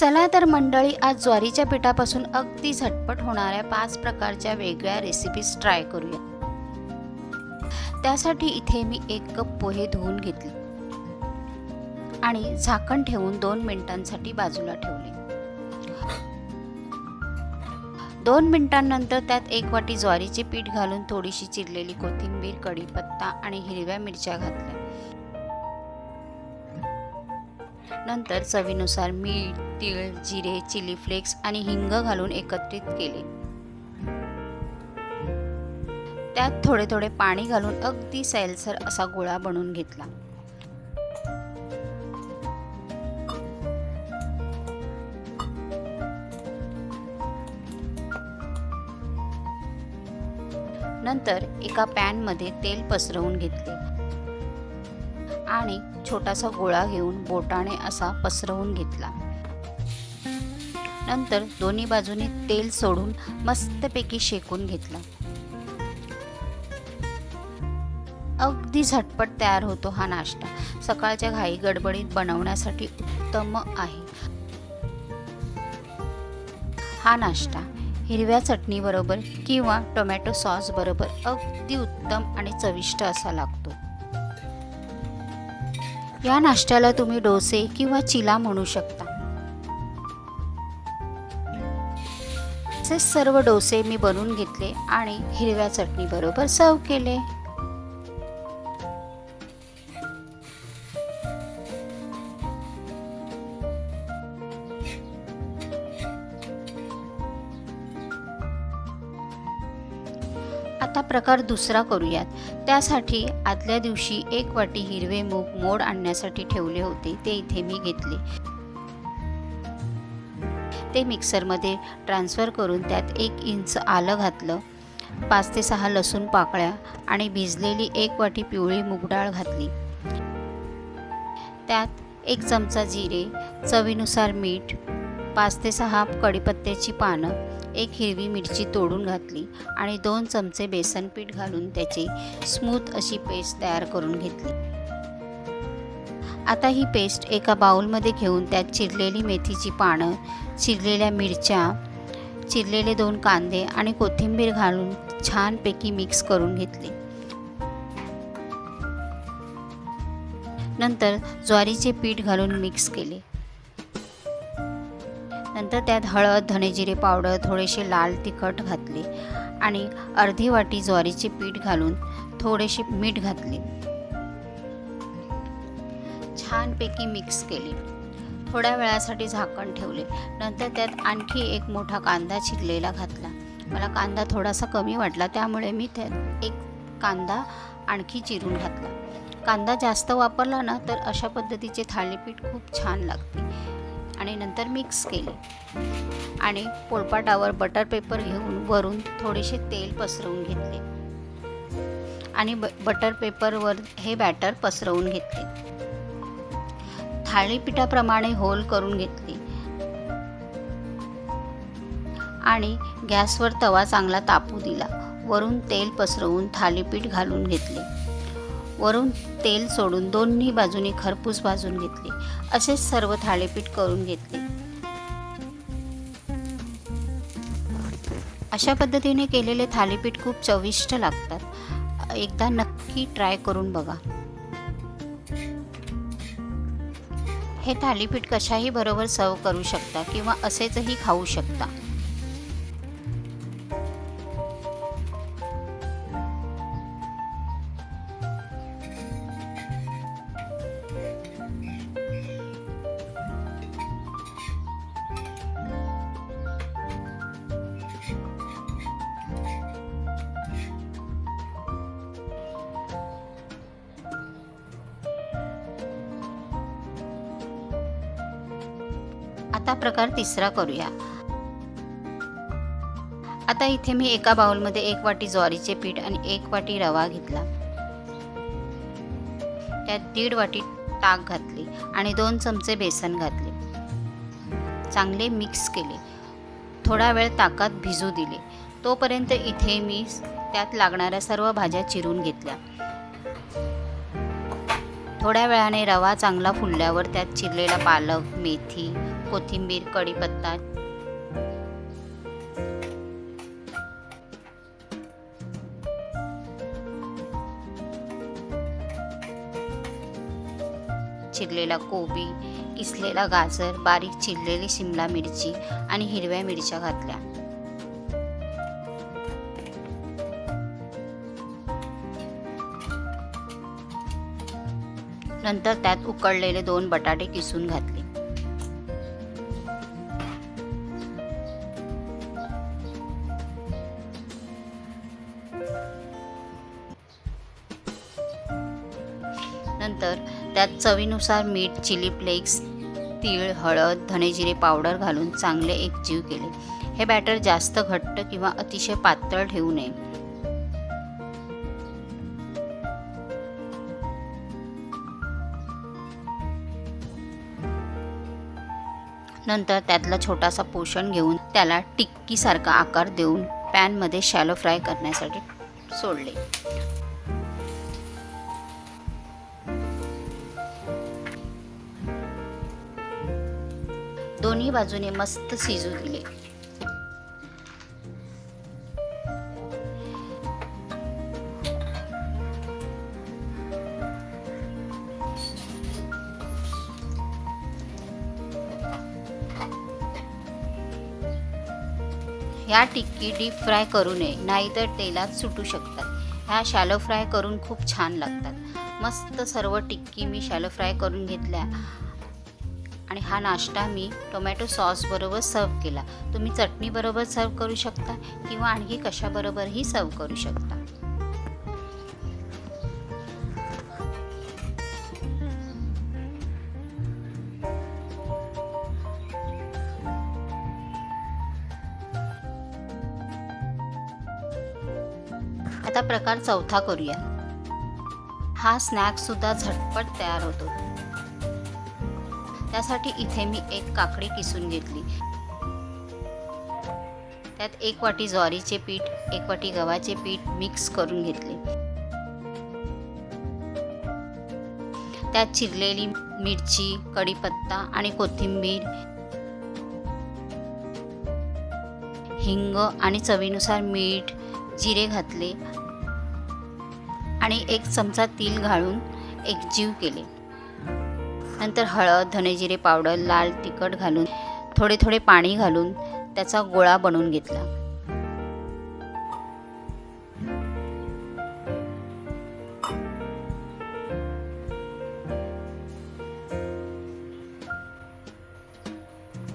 चला तर मंडळी आज ज्वारीच्या पिठापासून अगदी झटपट होणाऱ्या पाच प्रकारच्या वेगळ्या रेसिपीज ट्राय करूया. त्यासाठी इथे मी एक कप पोहे धुवून घेतले. आणि झाकण ठेवून दोन मिनिटांसाठी बाजूला ठेवले. दोन मिनिटांनंतर त्यात एक वाटी ज्वारीचे पीठ घालून थोडीशी चिरलेली कोथिंबीर कढीपत्ता आणि हिरव्या मिरच्या घातल्या. नंतर चवीनुसार मीठ तीळ जिरे चिली फ्लेक्स आणि हिंग घालून एकत्रित केले. त्यात थोडे थोडे पाणी घालून अगदी सैलसर असा गोळा बनवून घेतला. नंतर एका पॅनमध्ये तेल पसरवून घेतले. आणि छोटासा गोळा घेऊन बोटाने असा पसरवून घेतला. नंतर दोन्ही बाजूने तेल सोडून मस्तपैकी शेकून घेतला. अगदी झटपट तयार होतो हा नाश्ता. सकाळच्या घाई गडबडीत बनवण्यासाठी उत्तम आहे. हा नाश्ता हिरव्या चटणीबरोबर किंवा टोमॅटो सॉस बरोबर अगदी उत्तम आणि चविष्ट असा लागतो. या नाश्त्याला तुम्ही डोसे किंवा चिला म्हणू शकता. असेच सर्व डोसे मी बनवून घेतले आणि हिरव्या चटणी बरोबर सर्व केले. आता प्रकार दुसरा करूयात. त्यासाठी आदल्या दिवशी एक वाटी हिरवे मूग मोड आणण्यासाठी ठेवले होते. ते इथे मी घेतले. ते मिक्सरमध्ये ट्रान्सफर करून त्यात एक इंच आलं घातलं पाच ते सहा लसूण पाकळ्या आणि भिजलेली एक वाटी पिवळी मूगडाळ घातली. त्यात एक चमचा जिरे चवीनुसार मीठ पाच ते सहा कढीपत्त्याची पानं एक हिरवी मिरची तोडून घातली आणि दोन चमचे बेसन पीठ घालून त्याची स्मूथ अशी पेस्ट तयार करून घेतली. आता ही पेस्ट एका बाउलमध्ये घेऊन त्यात चिरलेली मेथीची पानं चिरलेल्या मिरच्या चिरलेले दोन कांदे आणि कोथिंबीर घालून छानपैकी मिक्स करून घेतले. नंतर ज्वारीचे पीठ घालून मिक्स केले. नंतर त्यात हळद धनेजिरे पावडर थोडेसे लाल तिखट घातले आणि अर्धी वाटी ज्वारीचे पीठ घालून थोडेसे मीठ घातले. छानपैकी मिक्स केले. थोड्या वेळासाठी झाकण ठेवले. नंतर त्यात आणखी एक मोठा कांदा चिरलेला घातला. मला कांदा थोडासा कमी वाटला त्यामुळे मी त्यात एक कांदा आणखी चिरून घातला. कांदा जास्त वापरला ना तर अशा पद्धतीचे थालीपीठ खूप छान लागते. आणि नंतर मिक्स केली. आणि पोळपाटावर बटर पेपर घेऊन वरून थोडेसे तेल पसरवून घेतले. आणि ब बटर पेपरवर हे बॅटर पसरवून घेतले. थाळीपीठाप्रमाणे होल करून घेतली. आणि गॅसवर तवा चांगला तापू दिला. वरून तेल पसरवून थालीपीठ घालून घेतले. वरून तेल सोडून दोन्ही बाजूनी खरपूस भाजून घेतले. असेच सर्व थालीपीठ करून घेतले. अशा पद्धतीने केलेले थालीपीठ खूप चविष्ट लागतात. एकदा नक्की ट्राय करून बघा. हे थालीपीठ कशाही बरोबर सर्व करू शकता किंवा असेचही खाऊ शकता. आता प्रकार तिसरा करूया. आता इथे मी एका बाउलमध्ये एक वाटी ज्वारीचे पीठ आणि एक वाटी रवा घेतला. त्यात दीड वाटी ताक घातली आणि दोन चमचे बेसन घातले. चांगले मिक्स केले. थोडा वेळ ताकात भिजू दिले. तोपर्यंत इथे मी त्यात लागणाऱ्या सर्व भाज्या चिरून घेतल्या. थोड्या वेळाने रवा चांगला फुलल्यावर त्यात चिरलेला पालक मेथी कोथिंबीर कढीपत्ता चिरलेला कोबी किसलेला गाजर बारीक चिरलेली शिमला मिरची आणि हिरव्या मिरच्या घातल्या. नंतर त्यात उकडलेले दोन बटाटे किसून घातले. नंतर त्यात चवीनुसार मीठ चिली फ्लेक्स तीळ हळद धनेजिरे पावडर घालून चांगले एकजीव केले. हे बॅटर जास्त घट्ट किंवा अतिशय पातळ ठेवू नये. नंतर त्यातला छोटासा पोषण घेऊन त्याला टिक्कीसारखा आकार देऊन पॅनमध्ये शॅलो फ्राय करण्यासाठी सोडले. दोन्ही बाजूने मस्त शिजू दिले. ह्या टिक्की डीप फ्राय करू नये नाहीतर तेलात सुटू शकतात. ह्या शॅलो फ्राय करून खूप छान लागतात. मस्त सर्व टिक्की मी शॅलो फ्राय करून घेतल्या. आणि हा नाश्ता मी टोमॅटो सॉसबरोबर सर्व केला. तुम्ही चटणीबरोबर सर्व करू शकता किंवा आणखी कशाबरोबरही सर्व करू शकता. प्रकार चौथा करूया. हा स्नॅक सुद्धा झटपट तयार होतो. त्यासाठी इथे मी एक काकडी किसून घेतली. त्यात एक वाटी ज्वारीचे पीठ एक वाटी गव्हाचे पीठ मिक्स करून घेतले. त्यात चिरलेली मिरची कढीपत्ता आणि कोथिंबीर हिंग आणि चवीनुसार मीठ जिरे घातले. आणि एक चमचा तीळ घालून एकजीव केले. नंतर हळद धनेजिरे पावडर लाल तिखट घालून थोडे थोडे पाणी घालून त्याचा गोळा बनवून घेतला.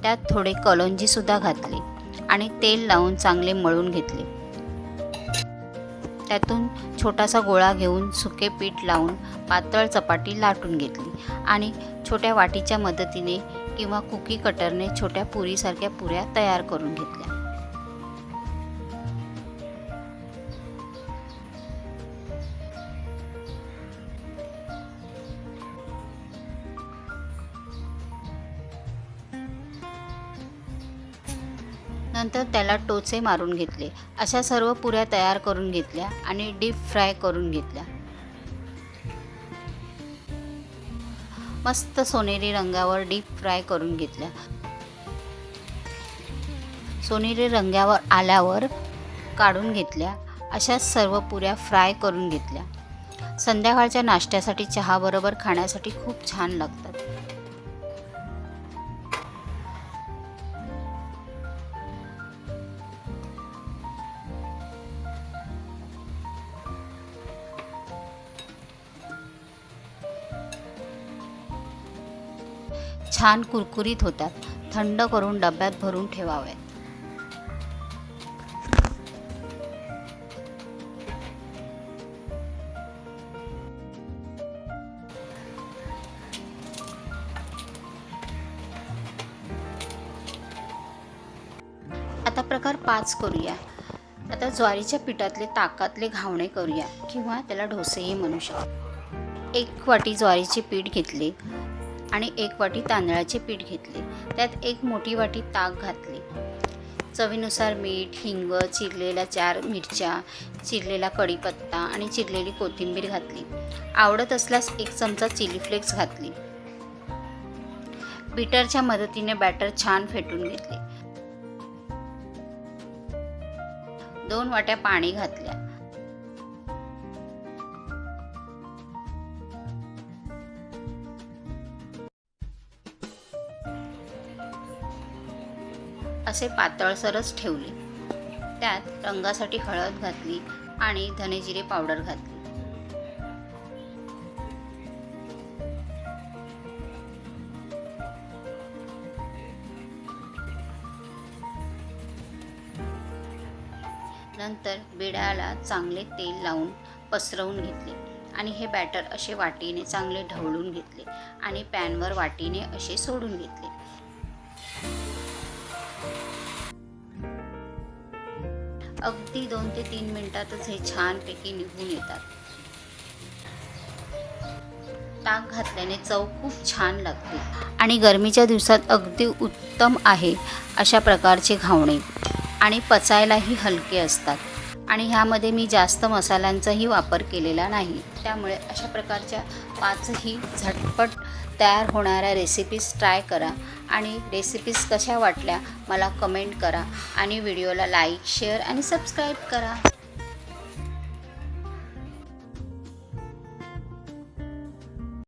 त्यात थोडे कलोंजी सुद्धा घातले आणि तेल लावून चांगले मळून घेतले. त्यातून छोटासा गोळा घेऊन सुके पीठ लावून पातळ चपाटी लाटून घेतली आणि छोट्या वाटीच्या मदतीने किंवा कुकी कटरने छोट्या पुरीसारख्या पुऱ्या तयार करून घेतल्या. त्याला टोचे मारून घेतले. अशा सर्व पुऱ्या तयार करून घेतल्या आणि डीप फ्राय करून घेतल्या. मस्त सोनेरी रंगावर डीप फ्राय करून घेतल्या. सोनेरी रंगावर आल्यावर काढून घेतल्या. अशा सर्व पुऱ्या फ्राय करून घेतल्या. संध्याकाळच्या नाश्त्यासाठी चहाबरोबर खाण्यासाठी खूप छान लागतात. छान कुरकुरीत होतात थंड करून डब्यात भरून ठेवावे. आता प्रकार पाच करूया. आता ज्वारीच्या पिठातले ताकातले घावणे करूया किंवा त्याला डोसेही म्हणू शकतो. एक वाटी ज्वारीचे पीठ घेतले. आणि एक वाटी तांदळाचे पीठ घेतले. त्यात एक मोठी वाटी ताक घातले. चवीनुसार मीठ हिंग चिरलेल्या चार मिरच्या चिरलेला कढीपत्ता आणि चिरलेली कोथिंबीर घातली. आवडत असल्यास एक चमचा चिली फ्लेक्स घातली. बीटरच्या मदतीने बॅटर छान फेटून घेतले. दोन वाट्या पाणी घातल्या. असे पातळसरच ठेवले. त्यात रंगासाठी हळद घातली आणि धनेजिरे पावडर घातली. नंतर बिडाला चांगले तेल लावून पसरवून घेतले आणि हे बॅटर असे वाटीने चांगले ढवळून घेतले आणि पॅनवर वाटीने असे सोडून घेतले. अगदी दोन ते तीन मिनिटातच हे छानपैकी निघून येतात. ताक घातल्याने चव खूप छान लागते. आणि गरमीच्या दिवसात अगदी उत्तम आहे अशा प्रकारचे घावणे. आणि पचायलाही हलके असतात. आणि ह्यामध्ये मी जास्त मसाल्यांचाही वापर केलेला नाही. त्यामुळे अशा प्रकारच्या पाचही झटपट तयार होणाऱ्या रेसिपीज ट्राय करा. आणि रेसिपीज कशा वाटल्या मला कमेंट करा आणि व्हिडिओला लाईक शेअर आणि सबस्क्राईब करा.